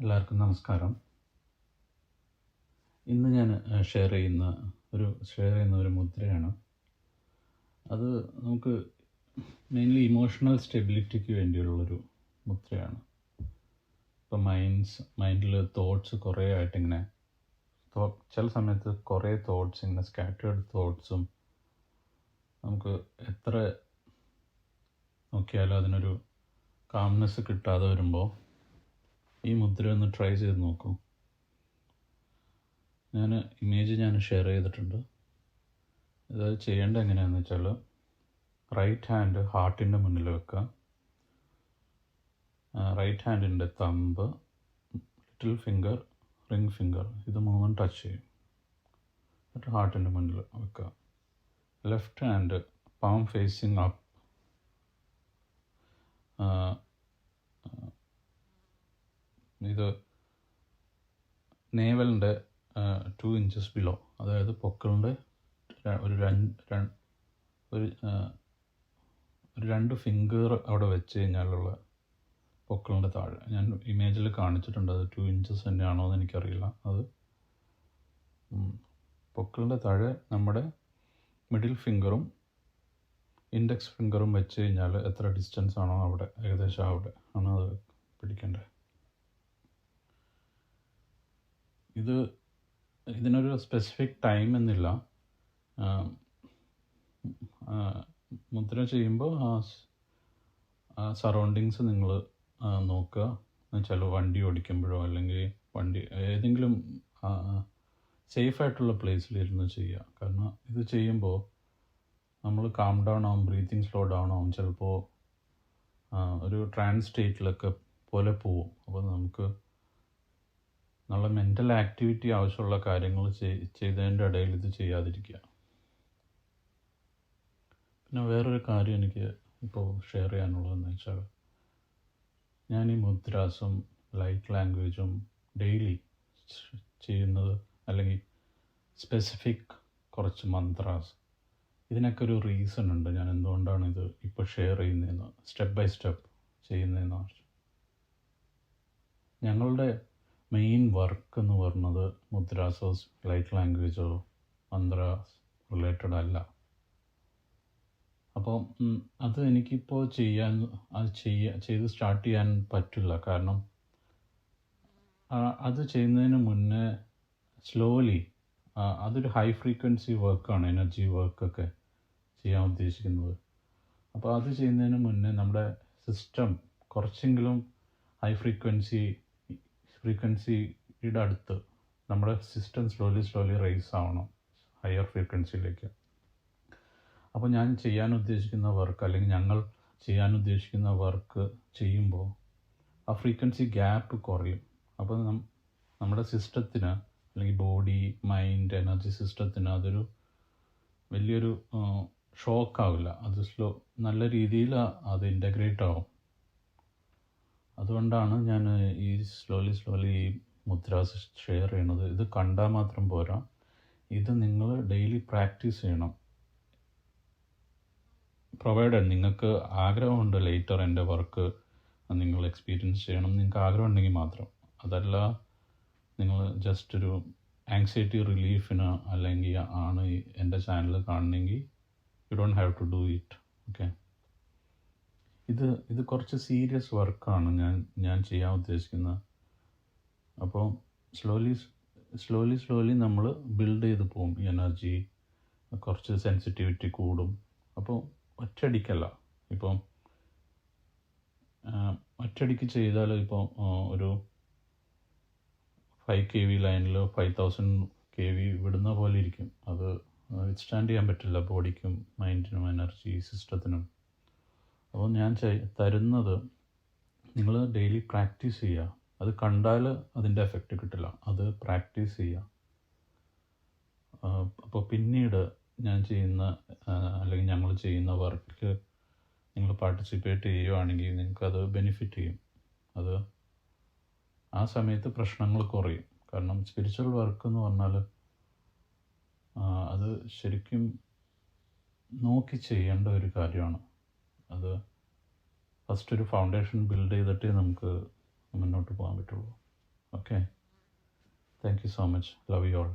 എല്ലാവർക്കും നമസ്കാരം. ഇന്ന് ഞാൻ ഷെയർ ചെയ്യുന്ന ഒരു ഷെയർ ചെയ്യുന്ന ഒരു മുദ്രയാണ്. അത് നമുക്ക് മെയിൻലി ഇമോഷണൽ സ്റ്റെബിലിറ്റിക്ക് വേണ്ടിയുള്ളൊരു മുദ്രയാണ്. ഇപ്പം മൈൻഡ്സ് മൈൻഡിൽ തോട്ട്സ് കുറേ ആയിട്ടിങ്ങനെ ചില സമയത്ത് കുറേ തോട്ട്സ് ഇങ്ങനെ സ്കാറ്റേഡ് തോട്ട്സും നമുക്ക് എത്ര നോക്കിയാലും അതിനൊരു കാംനെസ് കിട്ടാതെ വരുമ്പോൾ ഈ മുദ്ര ഒന്ന് ട്രൈ ചെയ്ത് നോക്കൂ. ഞാൻ ഇമേജ് ഞാൻ ഷെയർ ചെയ്തിട്ടുണ്ട്. ഇത് ചെയ്യേണ്ടത് എങ്ങനെയാണെന്ന് വെച്ചാൽ റൈറ്റ് ഹാൻഡ് ഹാർട്ടിന്റെ മുന്നിൽ വെക്കുക. Right ഹാൻഡിന്റെ thumb little finger ring finger ഇത് മൂന്നും ടച്ച് ചെയ്യും. എന്നിട്ട് ഹാർട്ടിന്റെ മുന്നിൽ വെക്കുക. Left hand palm facing up ഇത് നേവലിന്റെ ടു ഇഞ്ചസ് ബിലോ അതായത് പൊക്കളിന്റെ ഒരു രണ്ട് ഒരു ഒരു രണ്ട് ഫിംഗർ അവിടെ വെച്ച് കഴിഞ്ഞാലുള്ള പൊക്കളിന്റെ താഴെ. ഞാൻ ഇമേജിൽ കാണിച്ചിട്ടുണ്ട് അത് ടു ഇഞ്ചസ് തന്നെയാണോ എന്ന് എനിക്കറിയില്ല. അത് പൊക്കളുടെ താഴെ നമ്മുടെ മിഡിൽ ഫിംഗറും ഇൻഡെക്സ് ഫിംഗറും വെച്ച് കഴിഞ്ഞാൽ എത്ര ഡിസ്റ്റൻസ് ആണോ അവിടെ? ഏകദേശം അവിടെ ആണ് അത് പിടിക്കേണ്ടത്. ഇത് ഇതിനൊരു സ്പെസിഫിക് ടൈം എന്നില്ല. മുദ്ര ചെയ്യുമ്പോൾ ആ സറൗണ്ടിങ്സ് നിങ്ങൾ നോക്കുക. എന്നുവെച്ചാൽ വണ്ടി ഓടിക്കുമ്പോഴോ അല്ലെങ്കിൽ വണ്ടി ഏതെങ്കിലും സേഫ് ആയിട്ടുള്ള പ്ലേസിലിരുന്ന് ചെയ്യുക. കാരണം ഇത് ചെയ്യുമ്പോൾ നമ്മൾ കാം ഡൗൺ ആവും ബ്രീത്തിങ് സ്ലോ ഡൗൺ ആവും. ചിലപ്പോൾ ഒരു ട്രാൻസ് സ്റ്റേറ്റിലൊക്കെ പോലെ പോവും. അപ്പോൾ നമുക്ക് നല്ല മെന്റൽ ആക്ടിവിറ്റി ആവശ്യമുള്ള കാര്യങ്ങൾ ചെയ്- ചെയ്തതിന്റെ ഇടയിൽ ഇത് ചെയ്യാതിരിക്കുക. പിന്നെ വേറൊരു കാര്യം എനിക്ക് ഇപ്പോൾ ഷെയർ ചെയ്യാനുള്ളതെന്ന് വെച്ചാൽ ഞാൻ ഈ മുദ്രാസും ലൈറ്റ് ലാംഗ്വേജും ഡെയിലി ചെയ്യുന്നത് അല്ലെങ്കിൽ സ്പെസിഫിക് കുറച്ച് മന്ത്രാസ് ഇതിനൊക്കെ ഒരു റീസൺ ഉണ്ട്. ഞാൻ എന്തുകൊണ്ടാണ് ഇത് ഇപ്പോൾ ഷെയർ ചെയ്യുന്നതെന്ന് സ്റ്റെപ്പ് ബൈ സ്റ്റെപ്പ് ചെയ്യുന്നതെന്ന്. ഞങ്ങളുടെ മെയിൻ വർക്ക് എന്ന് പറയുന്നത് മുദ്രാസോസ് ലൈറ്റ് ലാംഗ്വേജോ മന്ത്രാസ് റിലേറ്റഡ് അല്ല. അപ്പോൾ അത് എനിക്കിപ്പോൾ ചെയ്യാൻ അത് ചെയ്യ ചെയ്ത് സ്റ്റാർട്ട് ചെയ്യാൻ പറ്റില്ല. കാരണം അത് ചെയ്യുന്നതിന് മുന്നേ സ്ലോലി അതൊരു ഹൈ ഫ്രീക്വൻസി വർക്കാണ് എനർജി വർക്കൊക്കെ ചെയ്യാൻ ഉദ്ദേശിക്കുന്നത്. അപ്പോൾ അത് ചെയ്യുന്നതിന് മുന്നേ നമ്മുടെ സിസ്റ്റം കുറച്ചെങ്കിലും ഹൈ ഫ്രീക്വൻസി ഫ്രീക്വൻസിയുടെ അടുത്ത് നമ്മുടെ സിസ്റ്റം സ്ലോലി സ്ലോലി റൈസ് ആവണം. ഹയർ ഫ്രീക്വൻസിയിലേക്ക് അപ്പോൾ ഞാൻ ചെയ്യാൻ ഉദ്ദേശിക്കുന്ന വർക്ക് അല്ലെങ്കിൽ ഞങ്ങൾ ചെയ്യാൻ ഉദ്ദേശിക്കുന്ന വർക്ക് ചെയ്യുമ്പോൾ ആ ഫ്രീക്വൻസി ഗ്യാപ്പ് കുറയും. അപ്പോൾ നമ്മുടെ സിസ്റ്റത്തിന് അല്ലെങ്കിൽ ബോഡി മൈൻഡ് എനർജി സിസ്റ്റത്തിന് അതൊരു വലിയൊരു ഷോക്കാവില്ല അത് സ്ലോ നല്ല രീതിയിൽ അത് ഇന്റഗ്രേറ്റ് ആവും. അതുകൊണ്ടാണ് ഞാൻ ഈ സ്ലോലി സ്ലോലി ഈ മുദ്രാസ് ഷെയർ ചെയ്യണത്. ഇത് കണ്ടാൽ മാത്രം പോരാ. ഇത് നിങ്ങൾ ഡെയിലി പ്രാക്ടീസ് ചെയ്യണം. പ്രൊവൈഡഡ് നിങ്ങൾക്ക് ആഗ്രഹമുണ്ട് ലേറ്റർ എന്റെ വർക്ക് നിങ്ങൾ എക്സ്പീരിയൻസ് ചെയ്യണം. നിങ്ങൾക്ക് ആഗ്രഹം ഉണ്ടെങ്കിൽ മാത്രം. അതല്ല നിങ്ങൾ ജസ്റ്റ് ഒരു ആങ്സൈറ്റി റിലീഫിന് അല്ലെങ്കിൽ ആണ് എന്റെ ചാനൽ കാണണമെങ്കിൽ you don't have to do it okay ഇത് ഇത് കുറച്ച് സീരിയസ് വർക്കാണ് ഞാൻ ഞാൻ ചെയ്യാൻ ഉദ്ദേശിക്കുന്നത് അപ്പോൾ സ്ലോലി സ്ലോലി സ്ലോലി നമ്മൾ ബിൽഡ് ചെയ്ത് പോകും എനർജി കുറച്ച് സെൻസിറ്റിവിറ്റി കൂടും. അപ്പോൾ ഒറ്റടിക്കല്ല ഇപ്പം ഒറ്റടിക്ക് ചെയ്താൽ ഇപ്പോൾ ഒരു ഫൈവ് കെ വി ലൈനിൽ ഫൈവ് തൗസൻഡ് കെ വി വിടുന്ന പോലെ ഇരിക്കും. അത് വിത്ത്സ്റ്റാൻഡ് ചെയ്യാൻ പറ്റില്ല. ബോഡിക്കും മൈൻഡിനും എനർജി സിസ്റ്റത്തിനും അപ്പോൾ ഞാൻ തരുന്നത് നിങ്ങൾ ഡെയിലി പ്രാക്ടീസ് ചെയ്യുക. അത് കണ്ടാൽ അതിന്റെ എഫക്റ്റ് കിട്ടില്ല. അത് പ്രാക്ടീസ് ചെയ്യുക. അപ്പോൾ പിന്നീട് ഞാൻ ചെയ്യുന്ന അല്ലെങ്കിൽ ഞങ്ങൾ ചെയ്യുന്ന വർക്ക് നിങ്ങൾ പാർട്ടിസിപ്പേറ്റ് ചെയ്യുകയാണെങ്കിൽ നിങ്ങൾക്കത് ബെനിഫിറ്റ് ചെയ്യും. അത് ആ സമയത്ത് പ്രശ്നങ്ങൾ കുറയും. കാരണം സ്പിരിച്വൽ വർക്ക് എന്ന് പറഞ്ഞാൽ അത് ശരിക്കും നോക്കി ചെയ്യേണ്ട ഒരു കാര്യമാണ്. അത് ഫസ്റ്റ് ഒരു ഫൗണ്ടേഷൻ ബിൽഡ് ചെയ്തിട്ടേ നമുക്ക് മുന്നോട്ട് പോകാൻ പറ്റുള്ളൂ. Okay thank you so much love you all